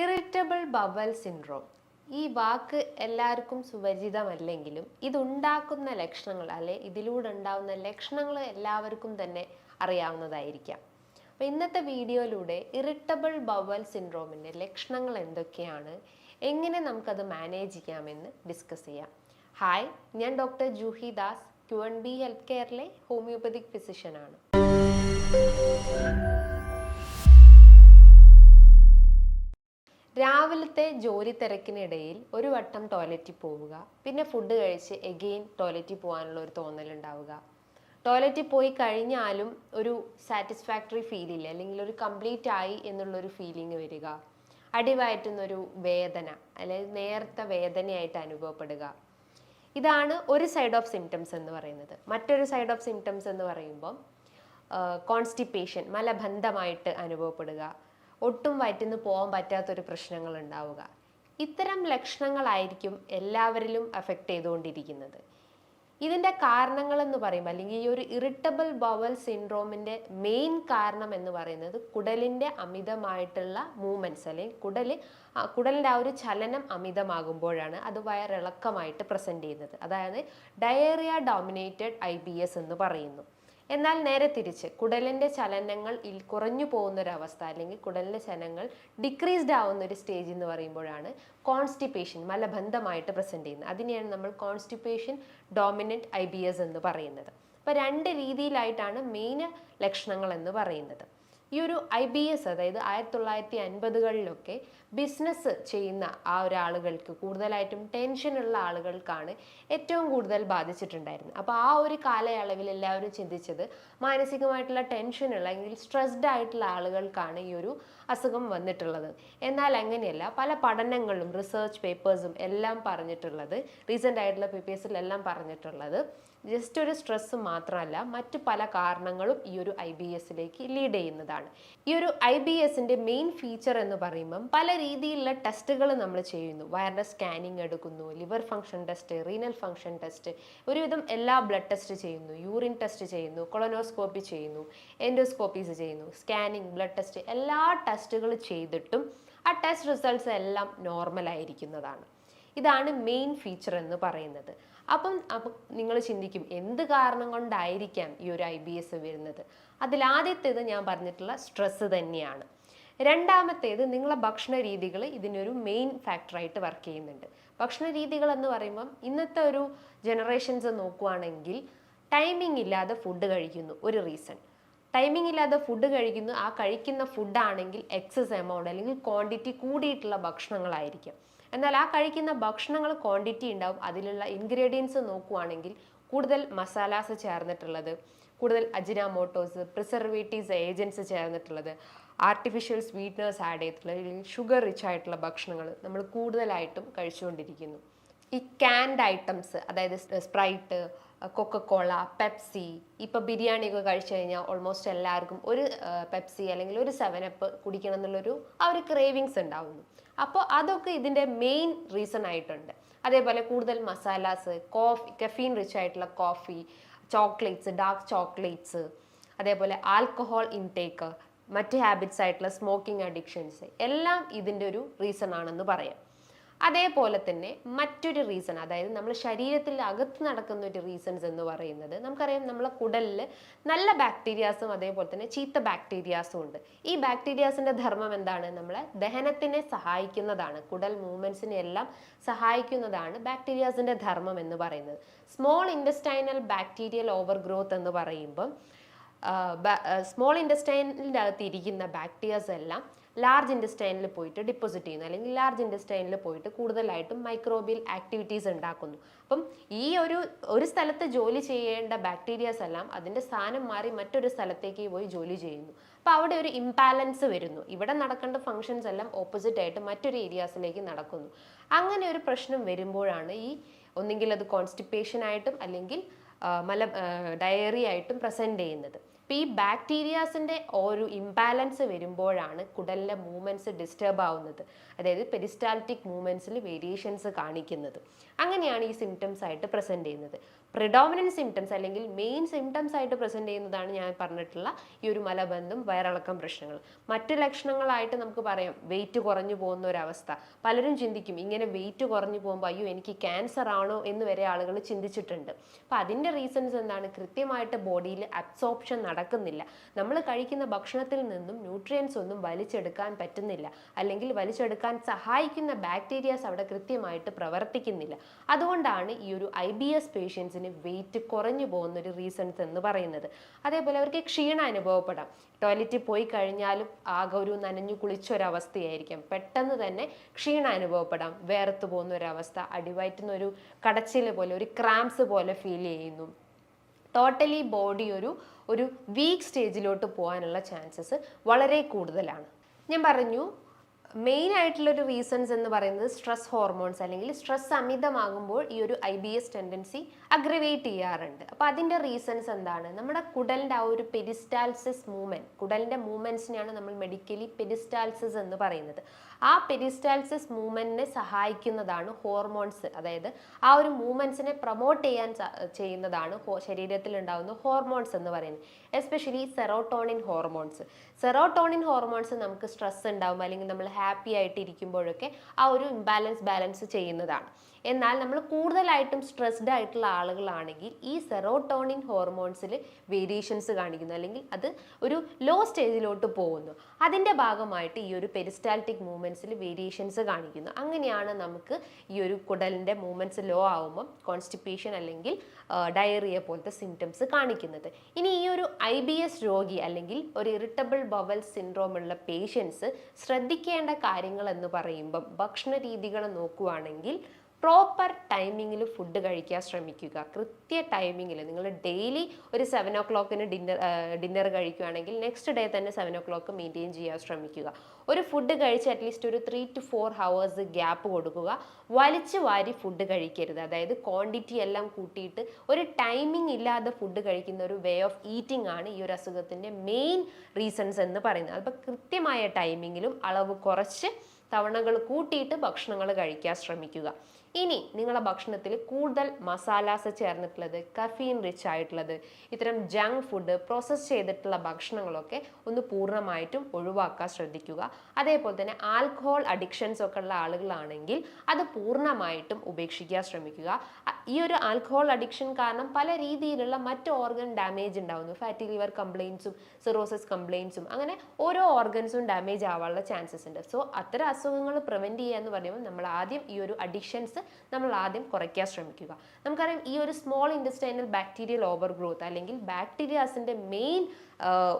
Irritable bowel syndrome. ഈ വാക്ക് എല്ലാവർക്കും സുപരിചിതമല്ലെങ്കിലും ഇതുണ്ടാക്കുന്ന ലക്ഷണങ്ങൾ അല്ലെ ഇതിലൂടെ ഉണ്ടാകുന്ന ലക്ഷണങ്ങൾ എല്ലാവർക്കും തന്നെ അറിയാവുന്നതായിരിക്കാം. അപ്പോൾ ഇന്നത്തെ വീഡിയോയിലൂടെ ഇറിറ്റബിൾ ബവൽ സിൻഡ്രോമിന്റെ ലക്ഷണങ്ങൾ എന്തൊക്കെയാണ് എങ്ങനെ നമുക്കത് മാനേജ് ചെയ്യാമെന്ന് ഡിസ്കസ് ചെയ്യാം. ഹായ് ഞാൻ doctor Juhi Das Q N B health കെയറിലെ homoeopathic ഫിസിഷ്യനാണ്. രാവിലത്തെ ജോലി തിരക്കിനിടയിൽ ഒരു വട്ടം ടോയ്ലറ്റിൽ പോവുക പിന്നെ ഫുഡ് കഴിച്ച് എഗെയിൻ ടോയ്ലറ്റിൽ പോകാനുള്ള ഒരു തോന്നലുണ്ടാവുക. ടോയ്ലറ്റിൽ പോയി കഴിഞ്ഞാലും ഒരു സാറ്റിസ്ഫാക്ടറി ഫീൽ ഇല്ല അല്ലെങ്കിൽ ഒരു കംപ്ലീറ്റ് ആയി എന്നുള്ളൊരു ഫീലിംഗ് വരിക. അടിവയറ്റുന്നൊരു വേദന അല്ലെങ്കിൽ നേരത്തെ വേദനയായിട്ട് അനുഭവപ്പെടുക. ഇതാണ് ഒരു സൈഡ് ഓഫ് സിംറ്റംസ് എന്ന് പറയുന്നത്. മറ്റൊരു സൈഡ് ഓഫ് സിംറ്റംസ് എന്ന് പറയുമ്പോൾ കോൺസ്റ്റിപ്പേഷൻ മലബന്ധമായിട്ട് അനുഭവപ്പെടുക. ഒട്ടും വയറ്റിന്ന് പോകാൻ പറ്റാത്തൊരു പ്രശ്നങ്ങൾ ഉണ്ടാവുക ഇത്തരം ലക്ഷണങ്ങളായിരിക്കും എല്ലാവരിലും അഫക്റ്റ് ചെയ്തുകൊണ്ടിരിക്കുന്നത്. ഇതിന്റെ കാരണങ്ങൾ എന്ന് പറയുമ്പോൾ അല്ലെങ്കിൽ ഈ ഒരു ഇറിറ്റബിൾ ബവൽ സിൻഡ്രോമിന്റെ മെയിൻ കാരണം എന്ന് പറയുന്നത് കുടലിന്റെ അമിതമായിട്ടുള്ള മൂവ്മെന്റ്സ് അല്ലെങ്കിൽ കുടൽ കുടലിന്റെ ആ ഒരു ചലനം അമിതമാകുമ്പോഴാണ് അത് വയറിളക്കമായിട്ട് പ്രസന്റ് ചെയ്യുന്നത്. അതായത് ഡയറിയ ഡോമിനേറ്റഡ് ഐ എന്ന് പറയുന്നു. എന്നാൽ നേരെ തിരിച്ച് കുടലിന്റെ ചലനങ്ങൾ കുറഞ്ഞു പോകുന്നൊരവസ്ഥ അല്ലെങ്കിൽ കുടലിന്റെ ചലനങ്ങൾ ഡിക്രീസ്ഡ് ആവുന്ന ഒരു സ്റ്റേജ് എന്ന് പറയുമ്പോഴാണ് കോൺസ്റ്റിപ്പേഷൻ മലബന്ധമായിട്ട് പ്രസന്റ് ചെയ്യുന്നത്. അതിനെയാണ് നമ്മൾ constipation dominant I B S എന്ന് പറയുന്നത്. അപ്പോൾ രണ്ട് രീതിയിലായിട്ടാണ് മെയിൻ ലക്ഷണങ്ങൾ എന്ന് പറയുന്നത്. ഈ ഒരു ഐ ബി എസ് അതായത് ആയിരത്തി തൊള്ളായിരത്തി അൻപതുകളിലൊക്കെ ബിസിനസ് ചെയ്യുന്ന ആ ഒരാളുകൾക്ക് കൂടുതലായിട്ടും ടെൻഷനുള്ള ആളുകൾക്കാണ് ഏറ്റവും കൂടുതൽ ബാധിച്ചിട്ടുണ്ടായിരുന്നത്. അപ്പോൾ ആ ഒരു കാലയളവിൽ എല്ലാവരും ചിന്തിച്ചത് മാനസികമായിട്ടുള്ള ടെൻഷനുള്ള അല്ലെങ്കിൽ സ്ട്രെസ്ഡ് ആയിട്ടുള്ള ആളുകൾക്കാണ് ഈ ഒരു അസുഖം വന്നിട്ടുള്ളത്. എന്നാൽ അങ്ങനെയല്ല പല പഠനങ്ങളും റിസർച്ച് പേപ്പേഴ്സും എല്ലാം പറഞ്ഞിട്ടുള്ളത് റീസെന്റ് ആയിട്ടുള്ള പേപ്പേഴ്സിലെല്ലാം പറഞ്ഞിട്ടുള്ളത് ജസ്റ്റ് ഒരു സ്ട്രെസ് മാത്രമല്ല മറ്റ് പല കാരണങ്ങളും ഈ ഒരു ഐ ബി എസിലേക്ക് ലീഡ് ചെയ്യുന്നതാണ്. ഈ ഒരു ഐ ബി എസിന്റെ മെയിൻ ഫീച്ചർ എന്ന് പറയുമ്പം പല രീതിയിലുള്ള ടെസ്റ്റുകൾ നമ്മൾ ചെയ്യുന്നു. വയറിന്റെ സ്കാനിങ് എടുക്കുന്നു liver function test renal function test ഒരുവിധം എല്ലാ ബ്ലഡ് ടെസ്റ്റ് ചെയ്യുന്നു. യൂറിൻ ടെസ്റ്റ് ചെയ്യുന്നു കൊളനോസ്കോപ്പി ചെയ്യുന്നു എൻഡോസ്കോപ്പീസ് ചെയ്യുന്നു സ്കാനിങ് ബ്ലഡ് ടെസ്റ്റ് എല്ലാ ടെസ്റ്റുകൾ ചെയ്തിട്ടും ആ ടെസ്റ്റ് റിസൾട്ട്സ് എല്ലാം നോർമൽ ആയിരിക്കുന്നതാണ്. ഇതാണ് മെയിൻ ഫീച്ചർ എന്ന് പറയുന്നത്. അപ്പം നിങ്ങൾ ചിന്തിക്കും എന്ത് കാരണം കൊണ്ടായിരിക്കാം ഈ ഒരു ഐ ബി എസ് വരുന്നത്? അതിലാദ്യത്തേത് ഞാൻ പറഞ്ഞിട്ടുള്ള സ്ട്രെസ്സ് തന്നെയാണ്. രണ്ടാമത്തേത് നിങ്ങളെ ഭക്ഷണ രീതികൾ ഇതിനൊരു മെയിൻ ഫാക്ടറായിട്ട് വർക്ക് ചെയ്യുന്നുണ്ട്. ഭക്ഷണ രീതികൾ എന്ന് പറയുമ്പം ഇന്നത്തെ ഒരു ജനറേഷൻസ് നോക്കുവാണെങ്കിൽ ടൈമിംഗ് ഇല്ലാതെ ഫുഡ് കഴിക്കുന്നു ഒരു റീസൺ ടൈമിംഗ് ഇല്ലാതെ ഫുഡ് കഴിക്കുന്നു ആ കഴിക്കുന്ന ഫുഡാണെങ്കിൽ എക്സസ് എമൗണ്ട് അല്ലെങ്കിൽ ക്വാണ്ടിറ്റി കൂടിയിട്ടുള്ള ഭക്ഷണങ്ങളായിരിക്കും. എന്നാൽ ആ കഴിക്കുന്ന ഭക്ഷണങ്ങൾ ക്വാണ്ടിറ്റി ഉണ്ടാവും. അതിലുള്ള ഇൻഗ്രീഡിയൻസ് നോക്കുവാണെങ്കിൽ കൂടുതൽ മസാലാസ് ചേർന്നിട്ടുള്ളത് കൂടുതൽ അജിനാമോട്ടോസ് പ്രിസർവേറ്റീവ്സ് ഏജൻസ് ചേർന്നിട്ടുള്ളത് ആർട്ടിഫിഷ്യൽ സ്വീറ്റ്നേഴ്സ് ആഡ് ചെയ്തിട്ടുള്ള അല്ലെങ്കിൽ ഷുഗർ റിച്ച് ആയിട്ടുള്ള ഭക്ഷണങ്ങൾ നമ്മൾ കൂടുതലായിട്ടും കഴിച്ചുകൊണ്ടിരിക്കുന്നു. ഈ ക്യാൻഡ് ഐറ്റംസ് അതായത് സ്പ്രൈറ്റ് കൊക്കക്കോള പെപ്സി ഇപ്പോൾ ബിരിയാണിയൊക്കെ കഴിച്ചു കഴിഞ്ഞാൽ ഓൾമോസ്റ്റ് എല്ലാവർക്കും ഒരു പെപ്സി അല്ലെങ്കിൽ ഒരു സെവൻ അപ്പ് കുടിക്കണം എന്നുള്ളൊരു ആ ഒരു ക്രേവിങ്സ് ഉണ്ടാവുന്നു. അപ്പോൾ അതൊക്കെ ഇതിന്റെ മെയിൻ റീസൺ ആയിട്ടുണ്ട്. അതേപോലെ കൂടുതൽ മസാലാസ് കോഫി കഫീൻ റിച്ച് ആയിട്ടുള്ള കോഫി ചോക്ലേറ്റ്സ് ഡാർക്ക് ചോക്ലേറ്റ്സ് അതേപോലെ ആൽക്കഹോൾ ഇൻടേക്ക് മറ്റ് ഹാബിറ്റ്സ് ആയിട്ടുള്ള സ്മോക്കിംഗ് അഡിക്ഷൻസ് എല്ലാം ഇതിന്റെ ഒരു റീസൺ ആണെന്ന് പറയാം. അതേപോലെ തന്നെ മറ്റൊരു റീസൺ അതായത് നമ്മൾ ശരീരത്തിൽ അകത്ത് നടക്കുന്ന ഒരു റീസൺസ് എന്ന് പറയുന്നത് നമുക്കറിയാം നമ്മളെ കുടലിൽ നല്ല ബാക്ടീരിയാസും അതേപോലെ തന്നെ ചീത്ത ബാക്ടീരിയാസും ഉണ്ട്. ഈ ബാക്ടീരിയാസിന്റെ ധർമ്മം എന്താണ്? നമ്മളെ ദഹനത്തിനെ സഹായിക്കുന്നതാണ് കുടൽ മൂവ്മെന്റ്സിനെ എല്ലാം സഹായിക്കുന്നതാണ് ബാക്ടീരിയാസിന്റെ ധർമ്മം എന്ന് പറയുന്നത്. Small intestinal bacterial over growth എന്ന് പറയുമ്പം സ്മോൾ ഇൻഡസ്റ്റൈനിന്റെ അകത്ത് ഇരിക്കുന്ന ബാക്ടീരിയാസ് എല്ലാം ലാർജ് ഇൻഡസ്റ്റൈനിൽ പോയിട്ട് ഡിപ്പോസിറ്റ് ചെയ്യുന്നു. അല്ലെങ്കിൽ ലാർജ് ഇൻഡസ്റ്റൈനിൽ പോയിട്ട് കൂടുതലായിട്ടും മൈക്രോബിയൽ ആക്ടിവിറ്റീസ് ഉണ്ടാക്കുന്നു. അപ്പം ഈ ഒരു ഒരു സ്ഥലത്ത് ജോലി ചെയ്യേണ്ട ബാക്ടീരിയാസ് എല്ലാം അതിന്റെ സ്ഥാനം മാറി മറ്റൊരു സ്ഥലത്തേക്ക് പോയി ജോലി ചെയ്യുന്നു. അപ്പോൾ അവിടെ ഒരു ഇംബാലൻസ് വരുന്നു. ഇവിടെ നടക്കേണ്ട ഫങ്ഷൻസ് എല്ലാം ഓപ്പോസിറ്റ് ആയിട്ട് മറ്റൊരു ഏരിയാസിലേക്ക് നടക്കുന്നു. അങ്ങനെ ഒരു പ്രശ്നം വരുമ്പോഴാണ് ഈ ഒന്നുകിൽ അത് കോൺസ്റ്റിപ്പേഷൻ ആയിട്ടും അല്ലെങ്കിൽ മല ഡയറി ആയിട്ടും പ്രസന്റ് ചെയ്യുന്നത്. അപ്പോൾ ഈ ബാക്ടീരിയാസിന്റെ ഒരു ഇംബാലൻസ് വരുമ്പോഴാണ് കുടലിലെ മൂവ്മെന്റ്സ് ഡിസ്റ്റർബ് ആവുന്നത്. അതായത് പെരിസ്റ്റാൽറ്റിക് മൂവ്മെന്റ്സിൽ വേരിയേഷൻസ് കാണിക്കുന്നത്. അങ്ങനെയാണ് ഈ സിംറ്റംസ് ആയിട്ട് പ്രസന്റ് ചെയ്യുന്നത്. പ്രിഡോമിനന്റ് സിംറ്റംസ് അല്ലെങ്കിൽ മെയിൻ സിംറ്റംസ് ആയിട്ട് പ്രസന്റ് ചെയ്യുന്നതാണ് ഞാൻ പറഞ്ഞിട്ടുള്ള ഈ ഒരു മലബന്ധം വയറിളക്കം പ്രശ്നങ്ങൾ. മറ്റ് ലക്ഷണങ്ങളായിട്ട് നമുക്ക് പറയാം. വെയിറ്റ് കുറഞ്ഞു പോകുന്ന ഒരവസ്ഥ. പലരും ചിന്തിക്കും ഇങ്ങനെ വെയിറ്റ് കുറഞ്ഞു പോകുമ്പോൾ അയ്യോ എനിക്ക് ക്യാൻസർ ആണോ എന്ന് വരെ ആളുകൾ ചിന്തിച്ചിട്ടുണ്ട്. അപ്പോൾ അതിന്റെ റീസൺസ് എന്താണ്? കൃത്യമായിട്ട് ബോഡിയിൽ അബ്സോർപ്ഷൻ നടക്കുന്നില്ല. നമ്മൾ കഴിക്കുന്ന ഭക്ഷണത്തിൽ നിന്നും ന്യൂട്രിയൻസ് ഒന്നും വലിച്ചെടുക്കാൻ പറ്റുന്നില്ല. അല്ലെങ്കിൽ വലിച്ചെടുക്കാൻ സഹായിക്കുന്ന ബാക്ടീരിയാസ് അവിടെ കൃത്യമായിട്ട് പ്രവർത്തിക്കുന്നില്ല. അതുകൊണ്ടാണ് ഈ ഒരു ഐ ബി എസ് പേഷ്യൻസിന് വെയിറ്റ് കുറഞ്ഞു പോകുന്ന ഒരു റീസൺസ് എന്ന് പറയുന്നത്. അതേപോലെ അവർക്ക് ക്ഷീണം അനുഭവപ്പെടാം. ടോയ്ലറ്റിൽ പോയി കഴിഞ്ഞാലും ആകെ ഒരു നനഞ്ഞു കുളിച്ചൊരവസ്ഥയായിരിക്കാം. പെട്ടെന്ന് തന്നെ ക്ഷീണം അനുഭവപ്പെടാം. വേർത്ത് പോകുന്ന ഒരവസ്ഥ അടിവയറ്റുന്ന ഒരു കടച്ചിൽ പോലെ ഒരു ക്രാംസ് പോലെ ഫീൽ ചെയ്യുന്നു. ടോട്ടലി ബോഡി ഒരു ഒരു വീക്ക് സ്റ്റേജിലോട്ട് പോകാനുള്ള ചാൻസസ് വളരെ കൂടുതലാണ്. ഞാൻ പറഞ്ഞു മെയിൻ ആയിട്ടുള്ള ഒരു റീസൺസ് എന്ന് പറയുന്നത് സ്ട്രെസ് ഹോർമോൺസ് അല്ലെങ്കിൽ സ്ട്രെസ് അമിതമാകുമ്പോൾ ഈ ഒരു I B S tendency aggravate ചെയ്യാറുണ്ട്. അപ്പോൾ അതിന്റെ റീസൺസ് എന്താണ്? നമ്മുടെ കുടലിന്റെ ആ ഒരു പെരിസ്റ്റാൽസിസ് മൂവ്മെന്റ് കുടലിന്റെ മൂവ്മെന്റ്സിനെയാണ് നമ്മൾ മെഡിക്കലി പെരിസ്റ്റാൽസിസ് എന്ന് പറയുന്നത്. ആ പെരിസ്റ്റാൽസിസ് മൂവ്മെന്റിനെ സഹായിക്കുന്നതാണ് ഹോർമോൺസ് അതായത് ആ ഒരു മൂവ്മെന്റ്സിനെ പ്രൊമോട്ട് ചെയ്യാൻ ചെയ്യുന്നതാണ് ശരീരത്തിൽ ഉണ്ടാകുന്ന ഹോർമോൺസ് എന്ന് പറയുന്നത്. Especially serotonin hormones serotonin hormones നമുക്ക് സ്ട്രെസ് ഉണ്ടാകുമ്പോൾ അല്ലെങ്കിൽ നമ്മൾ ഹാപ്പി ആയിട്ട് ഇരിക്കുമ്പോഴൊക്കെ ആ ഒരു ഇംബാലൻസ് ബാലൻസ് ചെയ്യുന്നതാണ്. എന്നാൽ നമ്മൾ കൂടുതലായിട്ടും സ്ട്രെസ്ഡ് ആയിട്ടുള്ള ആളുകളാണെങ്കിൽ ഈ സെറോട്ടോണിൻ ഹോർമോൺസിൽ വേരിയേഷൻസ് കാണിക്കുന്നു. അല്ലെങ്കിൽ അത് ഒരു ലോ സ്റ്റേജിലോട്ട് പോകുന്നു. അതിന്റെ ഭാഗമായിട്ട് ഈ ഒരു പെരിസ്റ്റാൽറ്റിക് മൂവ്മെന്റ്സിൽ വേരിയേഷൻസ് കാണിക്കുന്നു. അങ്ങനെയാണ് നമുക്ക് ഈ ഒരു കുടലിന്റെ മൂവ്മെന്റ്സ് ലോ ആകുമ്പം കോൺസ്റ്റിപ്പേഷൻ അല്ലെങ്കിൽ ഡയറിയ പോലത്തെ സിംറ്റംസ് കാണിക്കുന്നത്. ഇനി ഈ ഒരു ഐ ബി എസ് രോഗി അല്ലെങ്കിൽ ഒരു ഇറിറ്റബിൾ ബവൽ സിൻഡ്രോം ഉള്ള പേഷ്യൻസ് ശ്രദ്ധിക്കേണ്ട കാര്യങ്ങൾ എന്ന് പറയുമ്പം ഭക്ഷണ രീതികൾ നോക്കുവാണെങ്കിൽ പ്രോപ്പർ ടൈമിങ്ങിൽ ഫുഡ് കഴിക്കാൻ ശ്രമിക്കുക. കൃത്യ ടൈമിങ്ങിൽ നിങ്ങൾ ഡെയിലി ഒരു സെവൻ ഓ ക്ലോക്കിന് ഡിന്നർ ഡിന്നർ കഴിക്കുകയാണെങ്കിൽ നെക്സ്റ്റ് ഡേ തന്നെ സെവൻ ഓ ക്ലോക്ക് മെയിന്റെയിൻ ചെയ്യാൻ ശ്രമിക്കുക. ഒരു ഫുഡ് കഴിച്ച് അറ്റ്ലീസ്റ്റ് ഒരു three to four hours gap കൊടുക്കുക. വലിച്ചു വാരി ഫുഡ് കഴിക്കരുത്. അതായത് ക്വാണ്ടിറ്റി എല്ലാം കൂട്ടിയിട്ട് ഒരു ടൈമിംഗ് ഇല്ലാതെ ഫുഡ് കഴിക്കുന്ന ഒരു വേ ഓഫ് ഈറ്റിംഗ് ആണ് ഈ ഒരു അസുഖത്തിന്റെ മെയിൻ റീസൺസ് എന്ന് പറയുന്നത്. അപ്പോൾ കൃത്യമായ ടൈമിങ്ങിലും അളവ് കുറച്ച് തവണകൾ കൂട്ടിയിട്ട് ഭക്ഷണങ്ങൾ കഴിക്കാൻ ശ്രമിക്കുക. ഇനി നിങ്ങളുടെ ഭക്ഷണത്തിൽ കൂടുതൽ മസാലാസ് ചേർന്നിട്ടുള്ളത് കഫീൻ റിച്ച് ആയിട്ടുള്ളത് ഇത്തരം ജങ്ക് ഫുഡ് പ്രോസസ്സ് ചെയ്തിട്ടുള്ള ഭക്ഷണങ്ങളൊക്കെ ഒന്ന് പൂർണമായിട്ടും ഒഴിവാക്കാൻ ശ്രദ്ധിക്കുക. അതേപോലെ തന്നെ ആൽക്കഹോൾ അഡിക്ഷൻസ് ഒക്കെ ഉള്ള ആളുകളാണെങ്കിൽ അത് പൂർണമായിട്ടും ഉപേക്ഷിക്കാൻ ശ്രമിക്കുക. ഈ ഒരു ആൽക്കഹോൾ അഡിക്ഷൻ കാരണം പല രീതിയിലുള്ള മറ്റ് ഓർഗൻ ഡാമേജ് ഉണ്ടാവുന്നു. ഫാറ്റി ലിവർ കംപ്ലയിൻസും സിറോസിസ് കംപ്ലയിൻസും അങ്ങനെ ഓരോ ഓർഗൻസും ഡാമേജ് ആവാനുള്ള ചാൻസസ് ഉണ്ട്. സോ അത്തരം അസുഖങ്ങൾ പ്രിവെന്റ് ചെയ്യുക എന്ന് പറയുമ്പോൾ നമ്മൾ ആദ്യം ഈ ഒരു അഡിക്ഷൻസ് നമ്മൾ ആദ്യം കുറയ്ക്കാൻ ശ്രമിക്കുക. നമുക്കറിയാം ഈ ഒരു small intestinal bacterial over growth അല്ലെങ്കിൽ ബാക്ടീരിയാസിന്റെ മെയിൻ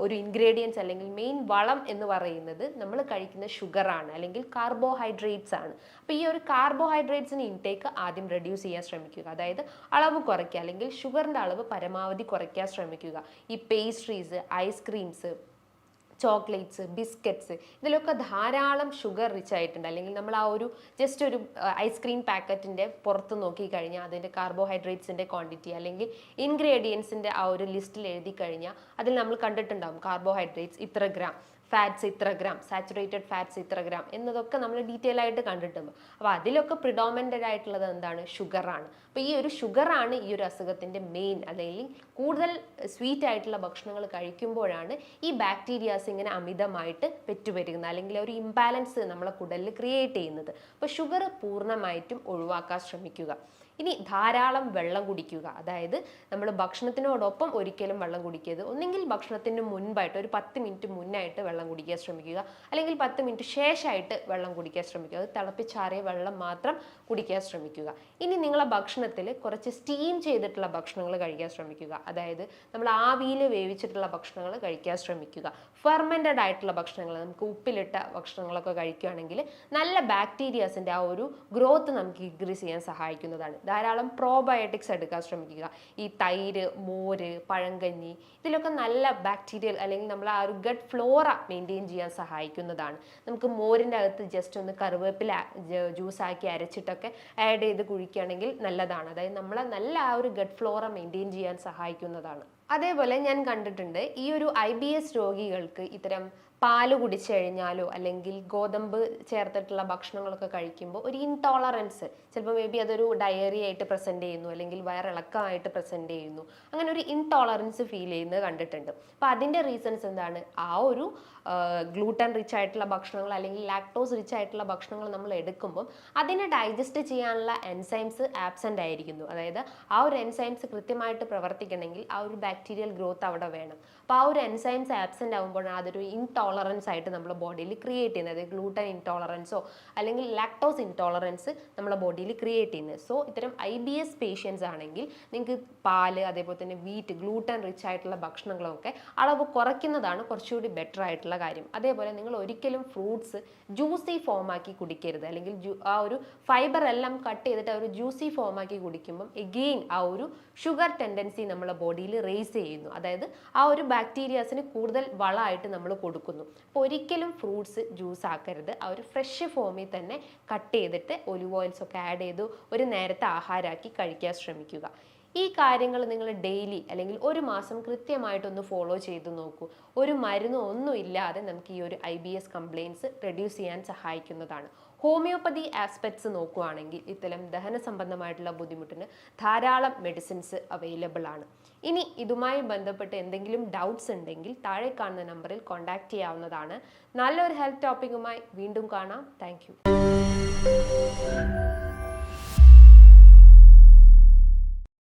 ഒരു ഇൻഗ്രീഡിയൻസ് അല്ലെങ്കിൽ മെയിൻ വളം എന്ന് പറയുന്നത് നമ്മൾ കഴിക്കുന്ന ഷുഗറാണ് അല്ലെങ്കിൽ കാർബോഹൈഡ്രേറ്റ്സ് ആണ്. അപ്പോൾ ഈ ഒരു കാർബോഹൈഡ്രേറ്റ്സിന് ഇൻടേക്ക് ആദ്യം റെഡ്യൂസ് ചെയ്യാൻ ശ്രമിക്കുക. അതായത് അളവ് കുറയ്ക്കുക അല്ലെങ്കിൽ ഷുഗറിന്റെ അളവ് പരമാവധി കുറയ്ക്കാൻ ശ്രമിക്കുക. ഈ പേസ്ട്രീസ് ഐസ്ക്രീംസ് ചോക്ലേറ്റ്സ് ബിസ്ക്കറ്റ്സ് ഇതിലൊക്കെ ധാരാളം ഷുഗർ റിച്ച് ആയിട്ടുണ്ട്. അല്ലെങ്കിൽ നമ്മൾ ആ ഒരു ജസ്റ്റ് ഒരു ഐസ്ക്രീം പാക്കറ്റിന്റെ പുറത്ത് നോക്കിക്കഴിഞ്ഞാൽ അതിന്റെ കാർബോഹൈഡ്രേറ്റ്സിന്റെ ക്വാണ്ടിറ്റി അല്ലെങ്കിൽ ഇൻഗ്രീഡിയൻസിന്റെ ആ ഒരു ലിസ്റ്റിൽ എഴുതി കഴിഞ്ഞാൽ അതിൽ നമ്മൾ കണ്ടിട്ടുണ്ടാകും കാർബോഹൈഡ്രേറ്റ്സ് ഇത്ര ഗ്രാം ഫാറ്റ്സ് ഇത്ര ഗ്രാം സാച്ചുറേറ്റഡ് ഫാറ്റ്സ് ഇത്ര ഗ്രാം എന്നതൊക്കെ നമ്മൾ ഡീറ്റെയിൽ ആയിട്ട് കണ്ടിട്ടുണ്ട്. അപ്പോൾ അതിലൊക്കെ പ്രിഡോമിനന്റ് ആയിട്ടുള്ളത് എന്താണ്? ഷുഗറാണ് അപ്പോൾ ഈ ഒരു ഷുഗറാണ് ഈ ഒരു അസുഖത്തിന്റെ മെയിൻ അല്ലെങ്കിൽ കൂടുതൽ സ്വീറ്റ് ആയിട്ടുള്ള ഭക്ഷണങ്ങൾ കഴിക്കുമ്പോഴാണ് ഈ ബാക്ടീരിയാസ് ഇങ്ങനെ അമിതമായിട്ട് പെറ്റുവരുന്നത് അല്ലെങ്കിൽ ഒരു ഇംബാലൻസ് നമ്മളെ കുടലിൽ ക്രിയേറ്റ് ചെയ്യുന്നത്. അപ്പോൾ ഷുഗർ പൂർണമായിട്ടും ഒഴിവാക്കാൻ ശ്രമിക്കുക. ഇനി ധാരാളം വെള്ളം കുടിക്കുക. അതായത് നമ്മൾ ഭക്ഷണത്തിനോടൊപ്പം ഒരിക്കലും വെള്ളം കുടിക്കരുത്. ഒന്നെങ്കിൽ ഭക്ഷണത്തിന് മുൻപായിട്ട് ഒരു പത്ത് മിനിറ്റ് മുന്നായിട്ട് വെള്ളം കുടിക്കാൻ ശ്രമിക്കുക. അല്ലെങ്കിൽ പത്ത് മിനിറ്റ് ശേഷമായിട്ട് വെള്ളം കുടിക്കാൻ ശ്രമിക്കുക. അത് തിളപ്പിച്ചാറിയ വെള്ളം മാത്രം കുടിക്കാൻ ശ്രമിക്കുക. ഇനി നിങ്ങളെ ഭക്ഷണത്തിൽ കുറച്ച് സ്റ്റീം ചെയ്തിട്ടുള്ള ഭക്ഷണങ്ങൾ കഴിക്കാൻ ശ്രമിക്കുക. അതായത് നമ്മൾ ആവിയിൽ വേവിച്ചിട്ടുള്ള ഭക്ഷണങ്ങൾ കഴിക്കാൻ ശ്രമിക്കുക. ഫെർമെന്റഡ് ആയിട്ടുള്ള ഭക്ഷണങ്ങൾ നമുക്ക് ഉപ്പിലിട്ട ഭക്ഷണങ്ങളൊക്കെ കഴിക്കുകയാണെങ്കിൽ നല്ല ബാക്ടീരിയാസിന്റെ ആ ഒരു ഗ്രോത്ത് നമുക്ക് ഇൻക്രീസ് ചെയ്യാൻ സഹായിക്കുന്നതാണ്. ധാരാളം പ്രോബയോട്ടിക്സ് എടുക്കാൻ ശ്രമിക്കുക. ഈ തൈര് മോര് പഴങ്കഞ്ഞി ഇതിലൊക്കെ നല്ല ബാക്ടീരിയൽ അല്ലെങ്കിൽ നമ്മൾ ആ ഒരു ഗട്ട് ഫ്ലോറ മെയിന്റെയിൻ ചെയ്യാൻ സഹായിക്കുന്നതാണ്. നമുക്ക് മോരിന്റെ അകത്ത് ജസ്റ്റ് ഒന്ന് കറിവേപ്പില ജ്യൂസ് ആക്കി അരച്ചിട്ടൊക്കെ ആഡ് ചെയ്ത് കുഴിക്കുകയാണെങ്കിൽ നല്ലതാണ്. അതായത് നമ്മളെ നല്ല ആ ഒരു ഗട്ട് ഫ്ലോറ മെയിന്റെയിൻ ചെയ്യാൻ സഹായിക്കുന്നതാണ്. അതേപോലെ ഞാൻ കണ്ടിട്ടുണ്ട് ഈ ഒരു ഐ ബി എസ് രോഗികൾക്ക് ഇത്തരം പാൽ കുടിച്ചു കഴിഞ്ഞാലോ അല്ലെങ്കിൽ ഗോതമ്പ് ചേർത്തിട്ടുള്ള ഭക്ഷണങ്ങളൊക്കെ കഴിക്കുമ്പോൾ ഒരു ഇൻടോളറൻസ് ചിലപ്പോൾ മേ ബി അതൊരു ഡയറി ആയിട്ട് പ്രസന്റ് ചെയ്യുന്നു അല്ലെങ്കിൽ വയറിളക്കമായിട്ട് പ്രസന്റ് ചെയ്യുന്നു. അങ്ങനെ ഒരു ഇൻടോളറൻസ് ഫീൽ ചെയ്യുന്നത് കണ്ടിട്ടുണ്ട്. അപ്പോൾ അതിന്റെ റീസൺസ് എന്താണ്? ആ ഒരു ഗ്ലൂട്ടൻ റിച്ച് ആയിട്ടുള്ള ഭക്ഷണങ്ങൾ അല്ലെങ്കിൽ ലാക്ടോസ് റിച്ച് ആയിട്ടുള്ള ഭക്ഷണങ്ങൾ നമ്മൾ എടുക്കുമ്പോൾ അതിനെ ഡൈജസ്റ്റ് ചെയ്യാനുള്ള എൻസൈംസ് ആബ്സെന്റ് ആയിരിക്കുന്നു. അതായത് ആ ഒരു എൻസൈംസ് കൃത്യമായിട്ട് പ്രവർത്തിക്കണമെങ്കിൽ ആ ഒരു ബാക്ടീരിയൽ ഗ്രോത്ത് അവിടെ വേണം. അപ്പോൾ ആ ഒരു എൻസൈംസ് ആബ്സെന്റ് ആകുമ്പോഴാണ് അതൊരു ഇൻടോളറൻസ് ആയിട്ട് നമ്മുടെ ബോഡിയിൽ ക്രിയേറ്റ് ചെയ്യുന്നത്. ഗ്ലൂട്ടൻ ഇൻടോളറൻസോ അല്ലെങ്കിൽ ലാക്ടോസ് ഇൻടോളറൻസ് നമ്മുടെ ബോഡിയിൽ ക്രിയേറ്റ് ചെയ്യുന്നത്. സോ ഇത്തരം ഐ ബി എസ് പേഷ്യൻസ് ആണെങ്കിൽ നിങ്ങൾക്ക് പാൽ അതേപോലെ തന്നെ വീറ്റ് ഗ്ലൂട്ടൻ റിച്ച് ആയിട്ടുള്ള ഭക്ഷണങ്ങളൊക്കെ അളവ് കുറയ്ക്കുന്നതാണ് കുറച്ചുകൂടി ബെറ്റർ ആയിട്ടുള്ള കാര്യം. അതേപോലെ നിങ്ങൾ ഒരിക്കലും ഫ്രൂട്ട്സ് ജ്യൂസി ഫോമാക്കി കുടിക്കരുത്. അല്ലെങ്കിൽ ആ ഒരു ഫൈബർ എല്ലാം കട്ട് ചെയ്തിട്ട് ആ ഒരു ജ്യൂസി ഫോമാക്കി കുടിക്കുമ്പം എഗെയിൻ ആ ഒരു ഷുഗർ ടെൻഡൻസി നമ്മളെ ബോഡിയിൽ റേസ് ചെയ്യുന്നു. അതായത് ആ ഒരു ബാക്ടീരിയാസിന് കൂടുതൽ വളമായിട്ട് നമ്മൾ കൊടുക്കുന്നു. അപ്പോൾ ഒരിക്കലും ഫ്രൂട്ട്സ് ജ്യൂസ് ആക്കരുത്. ആ ഒരു ഫ്രഷ് ഫോമിൽ തന്നെ കട്ട് ചെയ്തിട്ട് ഒലിവ് ഓയിൽസ് ഒക്കെ ആഡ് ചെയ്തു ഒരു നേരത്തെ ആഹാരമാക്കി കഴിക്കാൻ ശ്രമിക്കുക. ഈ കാര്യങ്ങൾ നിങ്ങൾ ഡെയിലി അല്ലെങ്കിൽ ഒരു മാസം കൃത്യമായിട്ടൊന്ന് ഫോളോ ചെയ്ത് നോക്കൂ. ഒരു മരുന്ന് ഒന്നും ഇല്ലാതെ നമുക്ക് ഈ ഒരു I B S complaints reduce ചെയ്യാൻ സഹായിക്കുന്നതാണ്. ഹോമിയോപ്പതി ആസ്പെക്ട്സ് നോക്കുകയാണെങ്കിൽ ഇത്തരം ദഹന സംബന്ധമായിട്ടുള്ള ബുദ്ധിമുട്ടിന് ധാരാളം മെഡിസിൻസ് അവൈലബിൾ ആണ്. ഇനി ഇതുമായി ബന്ധപ്പെട്ട് എന്തെങ്കിലും ഡൗട്ട്സ് ഉണ്ടെങ്കിൽ താഴെ കാണുന്ന നമ്പറിൽ കോൺടാക്റ്റ് ചെയ്യാവുന്നതാണ്. നല്ലൊരു ഹെൽത്ത് ടോപ്പിക്കുമായി വീണ്ടും കാണാം. താങ്ക്